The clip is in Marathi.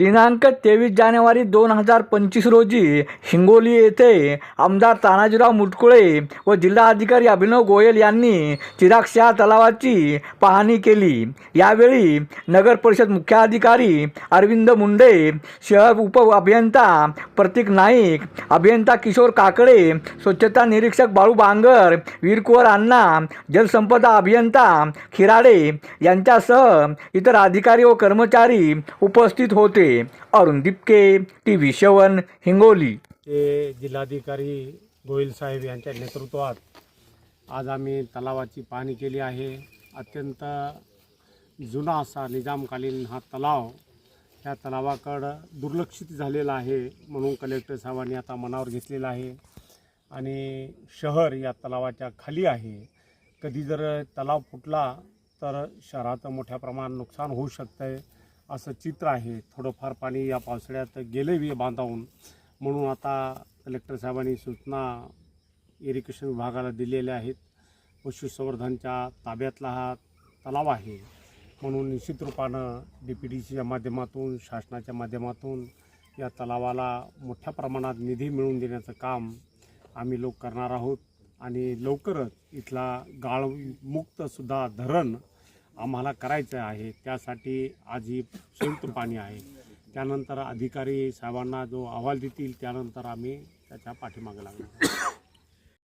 दिनांक तेवीस जानेवारी दोन हजार पंचवीस रोजी हिंगोली येथे आमदार तानाजीराव मुटकुळे व जिल्हाधिकारी अभिनव गोयल यांनी चिरागशा तलावाची पाहणी केली. यावेळी नगर परिषद मुख्याधिकारी अरविंद मुंडे शहर उप अभियंता प्रतीक नाईक अभियंता किशोर काकडे स्वच्छता निरीक्षक बाळू बांगर वीरकुवर अण्णा जलसंपदा अभियंता खिराडे यांच्यासह इतर अधिकारी व कर्मचारी उपस्थित होते. अरुण दिपके टी व्ही शवन हिंगोली. ते जिल्हाधिकारी गोयल साहेब यांच्या नेतृत्वात आज आम्ही तलावाची पाहणी केली आहे. अत्यंत जुना असा निजामकालीन हा तलाव ह्या तलावाकडं दुर्लक्षित झालेला आहे म्हणून कलेक्टर साहेबांनी आता मनावर घेतलेला आहे. आणि शहर या तलावाच्या खाली आहे. कधी जर तलाव फुटला तर शहराचं मोठ्या प्रमाणात नुकसान होऊ शकतं आहे असं चित्र आहे. थोडंफार पाणी या पावसाळ्यात गेले बी बांधावून. म्हणून आता कलेक्टर साहेबांनी सूचना इरिगेशन विभागाला दिलेल्या आहेत. पशुसंवर्धनच्या ताब्यातला हा तलाव आहे. म्हणून निश्चित रूपानं डी पी डी सीच्या माध्यमातून शासनाच्या माध्यमातून या तलावाला मोठ्या प्रमाणात निधी मिळवून देण्याचं काम आम्ही लोक करणार आहोत. आणि लवकरच इथला गाळमुक्तसुद्धा धरण आम्हाला करायचं आहे त्यासाठी आज ही संयुक्त पाणी आहे. त्यानंतर अधिकारी साहेबांना जो अहवाल देतील त्यानंतर आम्ही त्याच्या पाठीमागे लागणार.